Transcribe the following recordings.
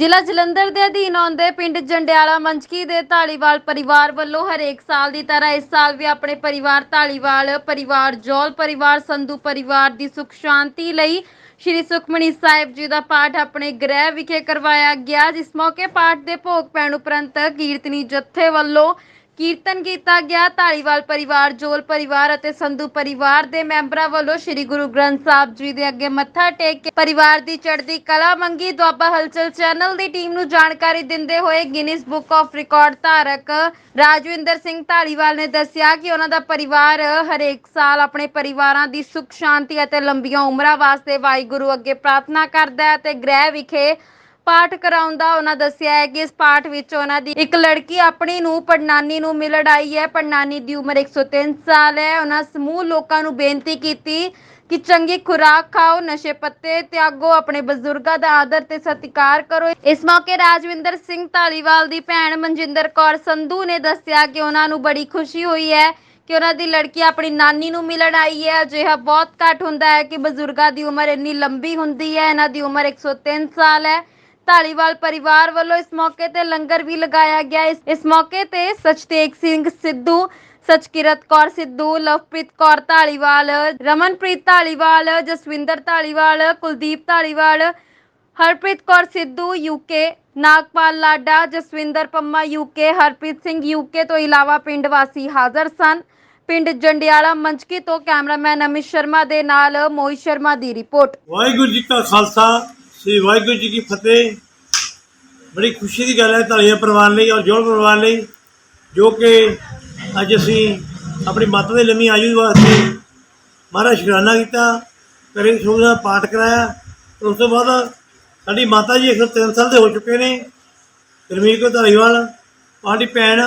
ਜ਼ਿਲ੍ਹਾ ਜਲੰਧਰ ਦੇ ਅਧੀਨ ਆਉਂਦੇ ਪਿੰਡ ਜੰਡਿਆਲਾ ਮੰਚਕੀ ਦੇ ਢਾਲੀਵਾਲ ਪਰਿਵਾਰ ਵੱਲੋਂ ਹਰੇਕ ਸਾਲ ਦੀ ਤਰ੍ਹਾਂ ਇਸ ਸਾਲ ਵੀ ਆਪਣੇ ਪਰਿਵਾਰ ਢਾਲੀਵਾਲ ਪਰਿਵਾਰ ਜੌਲ ਪਰਿਵਾਰ, ਸੰਧੂ ਪਰਿਵਾਰ ਦੀ ਸੁਖ ਸ਼ਾਂਤੀ ਲਈ ਸ਼੍ਰੀ ਸੁਖਮਨੀ ਸਾਹਿਬ ਜੀ ਦਾ ਪਾਠ ਆਪਣੇ ਗ੍ਰਹਿ ਵਿਖੇ ਕਰਵਾਇਆ ਗਿਆ, ਜਿਸ ਮੌਕੇ ਪਾਠ ਦੇ ਭੋਗ ਪੈਣ ਉਪਰੰਤ ਕੀਰਤਨੀ ਜਥੇ ਵੱਲੋਂ ਕੀਰਤਨ ਕੀਤਾ ਗਿਆ। ਢਾਲੀਵਾਲ ਪਰਿਵਾਰ, ਜੋਲ ਪਰਿਵਾਰ ਅਤੇ ਸੰਧੂ ਪਰਿਵਾਰ ਦੇ ਮੈਂਬਰਾਂ ਵੱਲੋਂ ਸ੍ਰੀ ਗੁਰੂ ਗ੍ਰੰਥ ਸਾਹਿਬ ਜੀ ਦੇ ਅੱਗੇ ਮੱਥਾ ਟੇਕ ਕੇ ਪਰਿਵਾਰ ਦੀ ਚੜ੍ਹਦੀ ਕਲਾ ਮੰਗੀ। ਦੁਆਬਾ ਹਲਚਲ ਚੈਨਲ ਦੀ ਟੀਮ ਨੂੰ ਜਾਣਕਾਰੀ ਦਿੰਦੇ ਹੋਏ ਗਿਨੀਜ਼ ਬੁੱਕ ਆਫ ਰਿਕਾਰਡ ਧਾਰਕ ਰਾਜਵਿੰਦਰ ਸਿੰਘ ਧਾਲੀਵਾਲ ਨੇ ਦੱਸਿਆ ਕਿ ਉਹਨਾਂ ਦਾ ਪਰਿਵਾਰ ਹਰੇਕ ਸਾਲ ਆਪਣੇ ਪਰਿਵਾਰਾਂ ਦੀ ਸੁਖ, ਸ਼ਾਂਤੀ ਅਤੇ ਲੰਬੀਆਂ ਉਮਰਾਂ ਵਾਸਤੇ ਵਾਹਿਗੁਰੂ ਅੱਗੇ ਪ੍ਰਾਰਥਨਾ ਕਰਦਾ ਹੈ ਤੇ ਗ੍ਰਹਿ ਵਿਖੇ ਪਾਠ ਕਰਾਉਂਦਾ ਉਹਨਾਂ ਦੱਸਿਆ ਹੈ ਕਿ ਇਸ ਪਾਠ ਵਿੱਚ ਉਹਨਾਂ ਦੀ ਇੱਕ ਲੜਕੀ ਆਪਣੀ ਨੂੰ ਪੜਨਾਨੀ ਨੂੰ ਮਿਲਣ ਆਈ ਹੈ। ਪੜਨਾਨੀ ਦੀ ਉਮਰ 103 ਸਾਲ ਹੈ। ਉਹਨਾਂ ਸਮੂਹ ਲੋਕਾਂ ਨੂੰ ਬੇਨਤੀ ਕੀਤੀ ਕਿ ਚੰਗੀ ਖੁਰਾਕ ਖਾਓ, ਨਸ਼ੇ ਪੱਤੇ ਤਿਆਗੋ, ਆਪਣੇ ਬਜ਼ੁਰਗਾਂ ਦਾ ਆਦਰ ਤੇ ਸਤਿਕਾਰ ਕਰੋ। ਇਸ ਮੌਕੇ ਰਾਜਵਿੰਦਰ ਸਿੰਘ ਢਾਲੀਵਾਲ ਦੀ ਭੈਣ ਮਨਜਿੰਦਰ ਕੌਰ ਸੰਧੂ ਨੇ ਦੱਸਿਆ ਕਿ ਉਹਨਾਂ ਨੂੰ ਬੜੀ ਖੁਸ਼ੀ ਹੋਈ ਹੈ ਕਿ ਉਹਨਾਂ ਦੀ ਲੜਕੀ ਆਪਣੀ ਨਾਨੀ ਨੂੰ ਮਿਲਣ ਆਈ ਹੈ। ਅਜਿਹਾ ਬਹੁਤ ਘੱਟ ਹੁੰਦਾ ਹੈ ਕਿ ਬਜ਼ੁਰਗਾਂ ਦੀ ਉਮਰ ਇੰਨੀ ਲੰਬੀ ਹੁੰਦੀ ਹੈ। ਇਹਨਾਂ ਦੀ ਉਮਰ 103 ਸਾਲ ਹੈ। ਧਾਲੀਵਾਲ ਪਰਿਵਾਰ ਵੱਲੋਂ ਇਸ ਮੌਕੇ ਤੇ ਲੰਗਰ ਵੀ ਲਗਾਇਆ ਗਿਆ। ਇਸ ਇਸ ਮੌਕੇ ਤੇ Sachteg Singh Sidhu, Sachkirat Kaur Sidhu, Lovepreet Kaur Dhaliwal Ramanpreet Dhaliwal Jaswinder Dhaliwal Kuldeep Dhaliwal Harpreet Kaur Sidhu UK Nagpal Lada, Jaswinder Pamma UK Harpreet Singh UK ਤੋਂ ਇਲਾਵਾ ਪਿੰਡ ਵਾਸੀ ਹਾਜ਼ਰ ਸਨ। ਪਿੰਡ ਜੰਡਿਆਲਾ ਮੰਚਕੀ ਤੋਂ ਕੈਮਰਾਮੈਨ ਅਮਿਤ ਸ਼ਰਮਾ ਦੇ ਨਾਲ ਮੋਹਿਤ ਸ਼ਰਮਾ ਦੀ ਰਿਪੋਰਟ। ਵਾਹਿਗੁਰੂ ਜੀ ਕਾ ਖਾਲਸਾ ਸ੍ਰੀ ਵਾਹਿਗੁਰੂ ਜੀ ਕੀ ਫਤਿਹ। ਬੜੀ ਖੁਸ਼ੀ ਦੀ ਗੱਲ ਹੈ ਧਾਲੀਆ ਪਰਿਵਾਰ ਲਈ ਔਰ ਜੋੜ ਪਰਿਵਾਰ ਲਈ, ਜੋ ਕਿ ਅੱਜ ਅਸੀਂ ਆਪਣੀ ਮਾਤਾ ਦੇ ਲੰਮੀ ਆਯੂ ਵਾਸਤੇ ਮਹਾਰਾਜ ਸ਼ੁਕਰਾਨਾ ਕੀਤਾ ਕਰੇ ਸੋਗ ਦਾ ਪਾਠ ਕਰਾਇਆ। ਤੇ ਉਸ ਤੋਂ ਬਾਅਦ ਸਾਡੀ ਮਾਤਾ ਜੀ 103 ਸਾਲ ਦੇ ਹੋ ਚੁੱਕੇ ਨੇ। ਰਮੀਰ ਕੋ ਧਾਲੀਵਾਲ, ਸਾਡੀ ਭੈਣ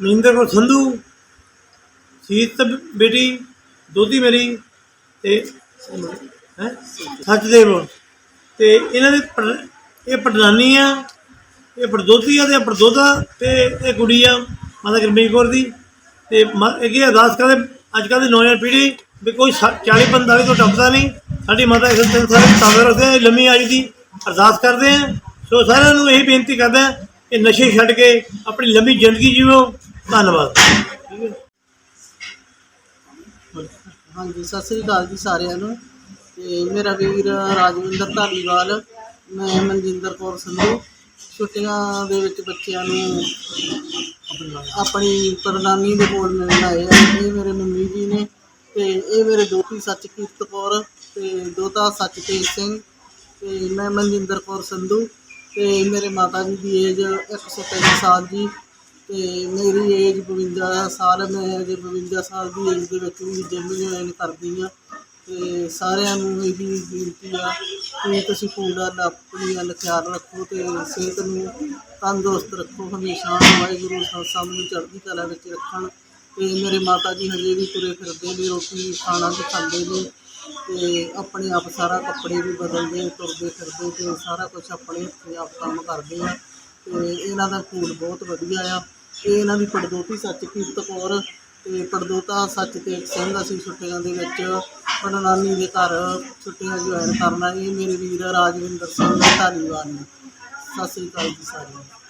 ਮਹਿੰਦਰ ਕੋ ਸੰਧੂ, ਸੀਤ ਬੇਟੀ ਦੋਤੀ ਮੇਰੀ ਤੇ ਹੈ? ਸੱਚਦੇਵ ਤੇ ਇਹਨਾਂ ਦੇ ਪਰ- ਇਹ ਪਟਨਾਨੀ ਆ ਇਹ ਪੜਦੋਤੀ ਆ ਤੇ ਇਹ ਪੜਦੋਤਾ ਤੇ ਇਹ ਕੁੜੀ ਆ ਮਾਤਾ ਗੁਰਮੀਤ ਕੌਰ ਦੀ ਤੇ ਇਹ ਅੱਗੇ ਅਰਦਾਸ ਕਰਦੇ ਅੱਜ ਕੱਲ੍ਹ ਦੀ ਨੌਜਵਾਨ ਪੀੜ੍ਹੀ ਵੀ ਕੋਈ 40 45 ਤੋਂ ਟੱਪਦਾ ਨਹੀਂ। ਸਾਡੀ ਮਾਤਾ ਇਸ ਤਿੰਨ ਸਾਰੇ ਤੰਦਰੁਸਤ ਹੈ ਲੰਮੀ ਆਈ ਦੀ ਅਰਦਾਸ ਕਰਦੇ ਆ। ਸੋ ਸਾਰਿਆਂ ਨੂੰ ਇਹੀ ਬੇਨਤੀ ਕਰਦਾ ਕਿ ਨਸ਼ੇ ਛੱਡ ਕੇ ਆਪਣੀ ਲੰਮੀ ਜ਼ਿੰਦਗੀ ਜੀਵੋ। ਧੰਨਵਾਦ। ਹਾਂਜੀ, ਸਤਿ ਸ੍ਰੀ ਅਕਾਲ ਜੀ ਸਾਰਿਆਂ ਨੂੰ। ਤੇ ਮੇਰਾ ਵੀਰ ਰਾਜਵਿੰਦਰ ਧਾਲੀਵਾਲ, ਮੈਂ ਮਨਜਿੰਦਰ ਕੌਰ ਸੰਧੂ। ਛੁੱਟੀਆਂ ਦੇ ਵਿੱਚ ਬੱਚਿਆਂ ਨੂੰ ਆਪਣੀ ਪ੍ਰਧਾਨੀ ਦੇ ਕੋਲ ਮਿਲਣ ਆਏ ਆ। ਇਹ ਮੇਰੇ ਮੰਮੀ ਜੀ ਨੇ ਤੇ ਇਹ ਮੇਰੇ ਦੋਤੀ ਸੱਚ ਕੀਰਤ ਕੌਰ ਤੇ ਦੋਤਾ ਸੱਚਤੇਜ ਸਿੰਘ ਤੇ ਮੈਂ ਮਨਜਿੰਦਰ ਕੌਰ ਸੰਧੂ ਤੇ ਮੇਰੇ ਮਾਤਾ ਜੀ ਦੀ ਏਜ 103 ਸਾਲ ਜੀ ਤੇ ਮੇਰੀ ਏਜ 52 ਸਾਲ, ਮੈਂ ਅਜੇ 52 ਸਾਲ ਦੀ ਏਜ ਦੇ ਵਿੱਚ ਵੀ ਜਿੰਮ ਜੁਆਇਨ ਕਰਦੀ ਆ। ਤੇ ਸਾਰਿਆਂ ਨੂੰ ਇਹੀ ਬੇਨਤੀ ਆ ਕਿ ਤੁਸੀਂ ਪੂਰਾ ਆਪਣੀ ਵੱਲ ਖਿਆਲ ਰੱਖੋ ਤੇ ਸਿਹਤ ਨੂੰ ਤੰਦਰੁਸਤ ਰੱਖੋ। ਹਮੇਸ਼ਾ ਵਾਹਿਗੁਰੂ ਸਾਹਿਬ ਸਭ ਨੂੰ ਚੜ੍ਹਦੀ ਕਲਾ ਵਿੱਚ ਰੱਖਣ। ਤੇ ਮੇਰੇ ਮਾਤਾ ਜੀ ਹਜੇ ਵੀ ਤੁਰੇ ਫਿਰਦੇ ਨੇ, ਰੋਟੀ ਖਾਣਾ ਵੀ ਖਾਂਦੇ ਨੇ ਤੇ ਆਪਣੇ ਆਪ ਸਾਰਾ ਕੱਪੜੇ ਵੀ ਬਦਲਦੇ, ਤੁਰਦੇ ਫਿਰਦੇ ਤੇ ਸਾਰਾ ਕੁਝ ਆਪਣੇ ਹੱਥੀਂ ਆਪ ਕੰਮ ਕਰਦੇ ਆ। ਤੇ ਇਹਨਾਂ ਦਾ ਫੂਡ ਬਹੁਤ ਵਧੀਆ ਆ। ਇਹ ਇਹਨਾਂ ਦੀ ਪੜਦੋਤੀ ਸੱਚ ਕੀਰਤ ਕੌਰ ਤੇ ਪੜਦੋਤਾ ਸੱਚ ਤੇ ਸਿੰਘ ਅਸੀਂ ਛੁੱਟੀਆਂ ਦੇ ਵਿੱਚ ਪੜਨਾਨੀ ਦੇ ਘਰ ਛੁੱਟੀਆਂ ਜੁਆਇਨ ਕਰਨਾ, ਇਹ ਮੇਰੇ ਵੀਰ ਰਾਜਵਿੰਦਰ ਸਿੰਘ ਧਾਲੀਵਾਲ ਨੇ ਸਤਿ ਸ੍ਰੀ ਅਕਾਲ ਜੀ ਸਾਰਿਆਂ ਨੂੰ।